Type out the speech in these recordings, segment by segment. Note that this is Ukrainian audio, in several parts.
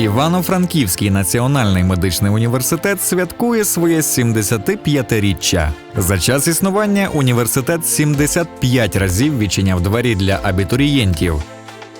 Івано-Франківський національний медичний університет святкує своє 75-річчя. За час існування університет 75 разів відчиняв двері для абітурієнтів.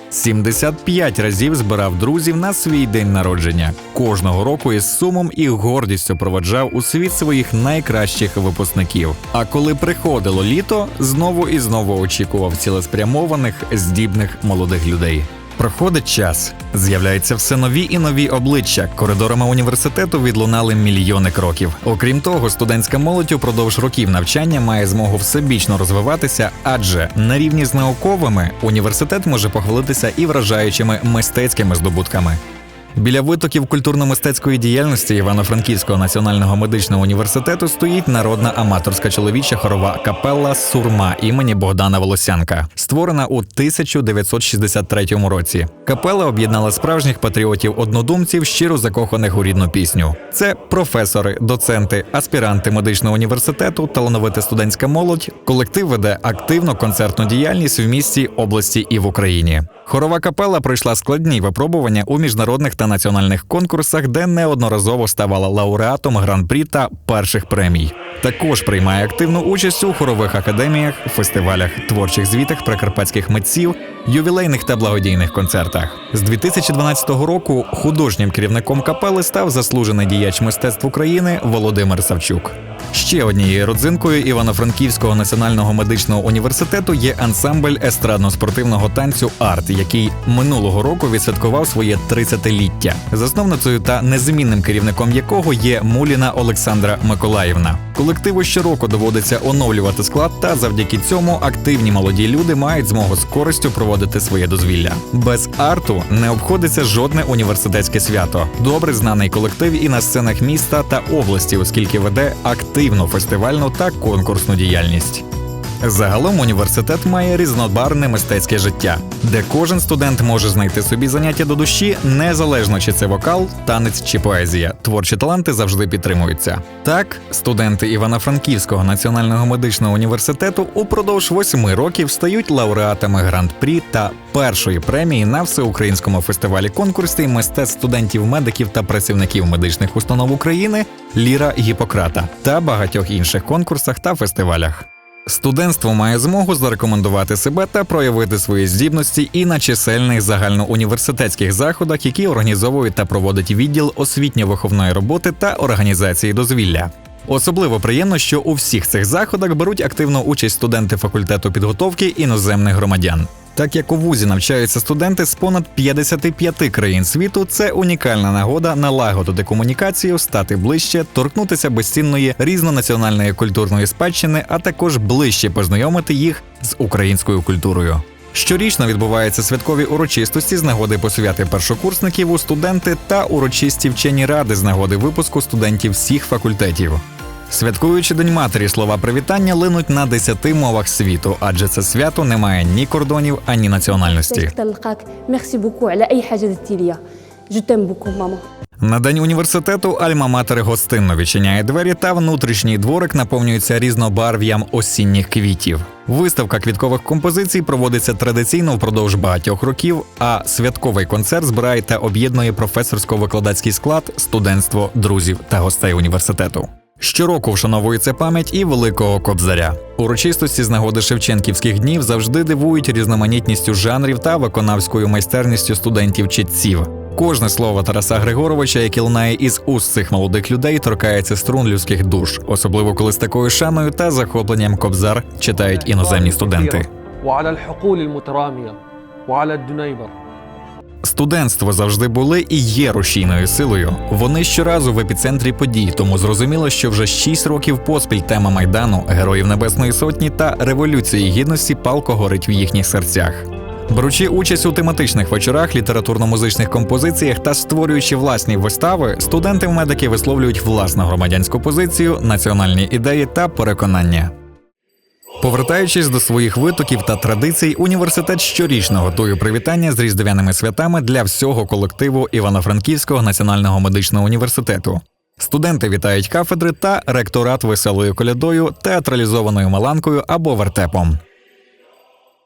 75 разів збирав друзів на свій день народження. Кожного року із сумом і гордістю проводжав у світ своїх найкращих випускників. А коли приходило літо, знову і знову очікував цілеспрямованих, здібних молодих людей. Проходить час, з'являються все нові і нові обличчя. Коридорами університету відлунали мільйони кроків. Окрім того, студентська молодь упродовж років навчання має змогу всебічно розвиватися, адже на рівні з науковими університет може похвалитися і вражаючими мистецькими здобутками. Біля витоків культурно-мистецької діяльності Івано-Франківського національного медичного університету стоїть народна аматорська чоловіча хорова капелла Сурма імені Богдана Волосянка, створена у 1963 році. Капела об'єднала справжніх патріотів однодумців, щиро закоханих у рідну пісню. Це професори, доценти, аспіранти медичного університету, талановита студентська молодь. Колектив веде активну концертну діяльність в місті, області і в Україні. Хорова капела пройшла складні випробування у міжнародних та національних конкурсах, де неодноразово ставала лауреатом гран-прі та перших премій. Також приймає активну участь у хорових академіях, фестивалях, творчих звітах прикарпатських митців, ювілейних та благодійних концертах. З 2012 року художнім керівником капели став заслужений діяч мистецтв України Володимир Савчук. Ще однією родзинкою Івано-Франківського національного медичного університету є ансамбль естрадно-спортивного танцю Арт, який минулого року відсвяткував своє 30-ліття. Засновницею та незмінним керівником якого є Муліна Олександра Миколаївна. Колективу щороку доводиться оновлювати склад, та завдяки цьому активні молоді люди мають змогу з користю проводити своє дозвілля. Без арту не обходиться жодне університетське свято. Добре знаний колектив і на сценах міста та області, оскільки веде активну фестивальну та конкурсну діяльність. Загалом університет має різнобарне мистецьке життя, де кожен студент може знайти собі заняття до душі, незалежно чи це вокал, танець чи поезія. Творчі таланти завжди підтримуються. Так, студенти Івано-Франківського національного медичного університету упродовж восьми років стають лауреатами гран-прі та першої премії на всеукраїнському фестивалі конкурсів мистецтв студентів, медиків та працівників медичних установ України Ліра Гіппократа та багатьох інших конкурсах та фестивалях. Студентство має змогу зарекомендувати себе та проявити свої здібності і на чисельних загальноуніверситетських заходах, які організовують та проводить відділ освітньо-виховної роботи та організації дозвілля. Особливо приємно, що у всіх цих заходах беруть активну участь студенти факультету підготовки іноземних громадян. Так як у вузі навчаються студенти з понад 55 країн світу, це унікальна нагода налагодити комунікацію, стати ближче, торкнутися безцінної різнонаціональної культурної спадщини, а також ближче познайомити їх з українською культурою. Щорічно відбуваються святкові урочистості з нагоди посвяти першокурсників у студенти та урочисті вчені ради з нагоди випуску студентів всіх факультетів. Святкуючи День матері, слова привітання линуть на десяти мовах світу, адже це свято не має ні кордонів, ані національності. На день університету Альма матери гостинно відчиняє двері, та внутрішній дворик наповнюється різнобарв'ям осінніх квітів. Виставка квіткових композицій проводиться традиційно впродовж багатьох років. А святковий концерт збирає та об'єднує професорсько-викладацький склад, студентство, друзів та гостей університету. Щороку вшановується пам'ять і великого кобзаря. Урочистості з нагоди Шевченківських днів завжди дивують різноманітністю жанрів та виконавською майстерністю студентів-читців. Кожне слово Тараса Григоровича, яке лунає із уст цих молодих людей, торкається струн людських душ, особливо коли з такою шаною та захопленням кобзар читають іноземні студенти. وعلى الحقول المترامية وعلى الدنيبر Студентство завжди були і є рушійною силою. Вони щоразу в епіцентрі подій, тому зрозуміло, що вже 6 років поспіль тема майдану, героїв Небесної Сотні та революції гідності палко горить в їхніх серцях. Беручи участь у тематичних вечорах, літературно-музичних композиціях та створюючи власні вистави, студенти-медики висловлюють власну громадянську позицію, національні ідеї та переконання. Повертаючись до своїх витоків та традицій, університет щорічно готує привітання з різдвяними святами для всього колективу Івано-Франківського національного медичного університету. Студенти вітають кафедри та ректорат веселою колядою, театралізованою маланкою або вертепом.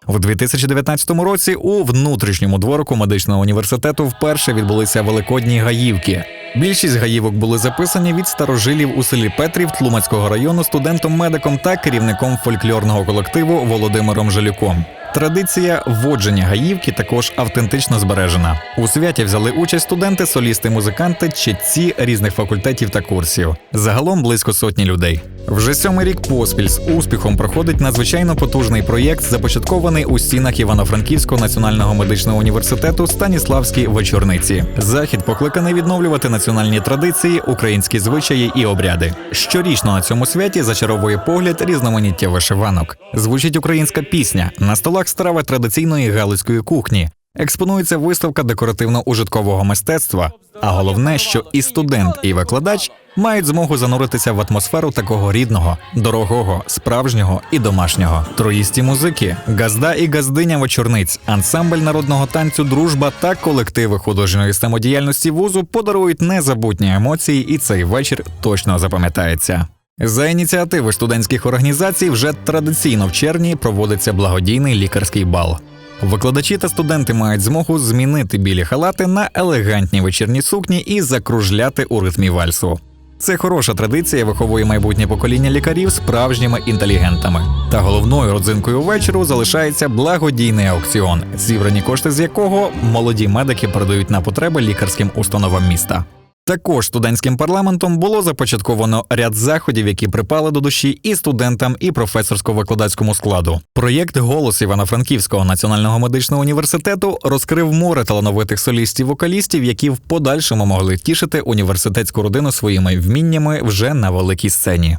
У 2019 році у внутрішньому дворику медичного університету вперше відбулися великодні гаївки. Більшість гаївок були записані від старожилів у селі Петрів Тлумацького району студентом-медиком та керівником фольклорного колективу Володимиром Жалюком. Традиція вводження гаївки також автентично збережена. У святі взяли участь студенти, солісти, музиканти, читці різних факультетів та курсів. Загалом близько сотні людей. Вже сьомий рік поспіль з успіхом проходить надзвичайно потужний проєкт, започаткований у стінах Івано-Франківського національного медичного університету Станіславські вечорниці. Захід покликаний відновлювати національні традиції, українські звичаї і обряди. Щорічно на цьому святі зачаровує погляд різноманіття вишиванок. Звучить українська пісня на столах страви традиційної галицької кухні. Експонується виставка декоративно-ужиткового мистецтва. А головне, що і студент, і викладач мають змогу зануритися в атмосферу такого рідного, дорогого, справжнього і домашнього. Троїсті музики, газда і газдиня вечорниць, ансамбль народного танцю, дружба та колективи художньої самодіяльності вузу подарують незабутні емоції, і цей вечір точно запам'ятається. За ініціативи студентських організацій вже традиційно в червні проводиться благодійний лікарський бал. Викладачі та студенти мають змогу змінити білі халати на елегантні вечірні сукні і закружляти у ритмі вальсу. Це хороша традиція виховує майбутнє покоління лікарів справжніми інтелігентами. Та головною родзинкою вечору залишається благодійний аукціон, зібрані кошти з якого молоді медики передають на потреби лікарським установам міста. Також студентським парламентом було започатковано ряд заходів, які припали до душі і студентам, і професорсько-викладацькому складу. Проєкт Голос Івано-Франківського національного медичного університету розкрив море талановитих солістів-вокалістів, які в подальшому могли тішити університетську родину своїми вміннями вже на великій сцені.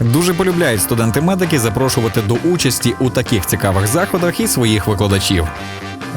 Дуже полюбляють студенти-медики запрошувати до участі у таких цікавих заходах і своїх викладачів.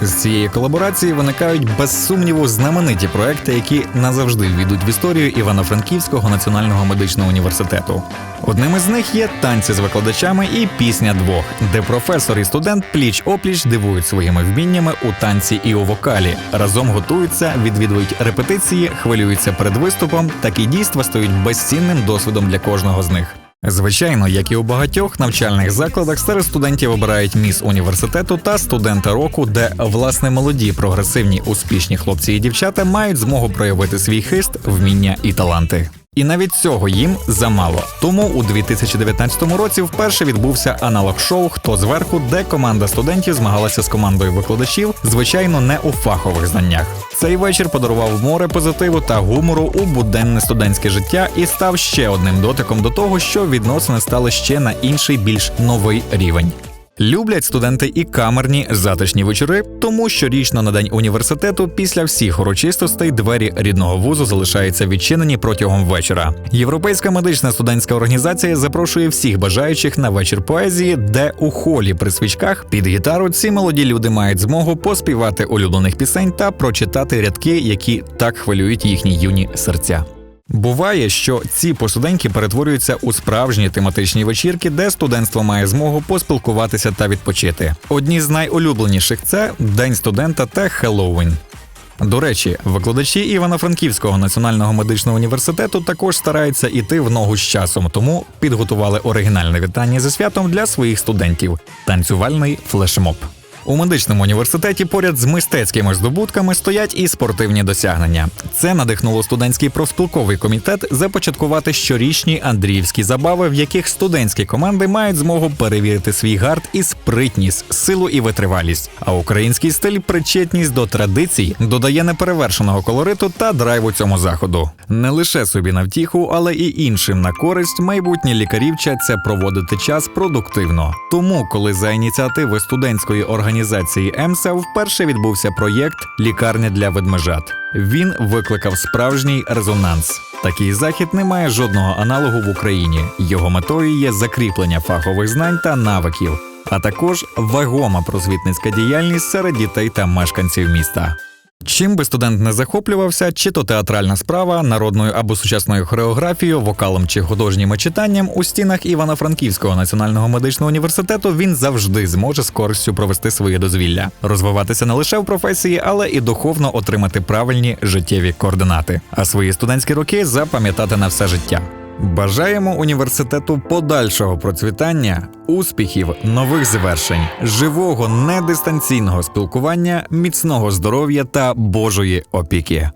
З цієї колаборації виникають без сумніву знамениті проекти, які назавжди війдуть в історію Івано-Франківського національного медичного університету. Одним із них є танці з викладачами і пісня двох, де професор і студент пліч опліч дивують своїми вміннями у танці і у вокалі. Разом готуються, відвідують репетиції, хвилюються перед виступом. Такі дійства стають безцінним досвідом для кожного з них. Звичайно, як і у багатьох навчальних закладах, серед студентів обирають міс університету та студента року, де власне молоді, прогресивні, успішні хлопці і дівчата мають змогу проявити свій хист, вміння і таланти. І навіть цього їм замало. Тому у 2019 році вперше відбувся аналог шоу Хто зверху, де команда студентів змагалася з командою викладачів, звичайно, не у фахових знаннях. Цей вечір подарував море позитиву та гумору у буденне студентське життя і став ще одним дотиком до того, що відносини стали ще на інший більш новий рівень. Люблять студенти і камерні затишні вечори, тому щорічно на день університету після всіх урочистостей двері рідного вузу залишаються відчинені протягом вечора. Європейська медична студентська організація запрошує всіх бажаючих на вечір поезії, де у холі при свічках під гітару ці молоді люди мають змогу поспівати улюблених пісень та прочитати рядки, які так хвилюють їхні юні серця. Буває, що ці посуденьки перетворюються у справжні тематичні вечірки, де студентство має змогу поспілкуватися та відпочити. Одні з найулюбленіших це День студента та Хеллоуін. До речі, викладачі Івано-Франківського національного медичного університету також стараються іти в ногу з часом, тому підготували оригінальне вітання зі святом для своїх студентів танцювальний флешмоб. У медичному університеті поряд з мистецькими здобутками стоять і спортивні досягнення. Це надихнуло студентський профспілковий комітет започаткувати щорічні Андріївські забави, в яких студентські команди мають змогу перевірити свій гард і спритність, силу і витривалість. А український стиль, причетність до традицій, додає неперевершеного колориту та драйву цьому заходу. Не лише собі на втіху, але і іншим на користь майбутні лікарі вчаться проводити час продуктивно. Тому, коли за ініціативи студентської організації ЕМСА вперше відбувся проєкт Лікарня для ведмежат. Він викликав справжній резонанс. Такий захід не має жодного аналогу в Україні. Його метою є закріплення фахових знань та навиків, а також вагома просвітницька діяльність серед дітей та мешканців міста. Чим би студент не захоплювався, чи то театральна справа, народною або сучасною хореографією, вокалом чи художніми читанням у стінах Івано-Франківського національного медичного університету він завжди зможе з користю провести своє дозвілля, розвиватися не лише в професії, але і духовно отримати правильні життєві координати, а свої студентські роки запам'ятати на все життя. Бажаємо університету подальшого процвітання, успіхів, нових завершень, живого недистанційного спілкування, міцного здоров'я та Божої опіки.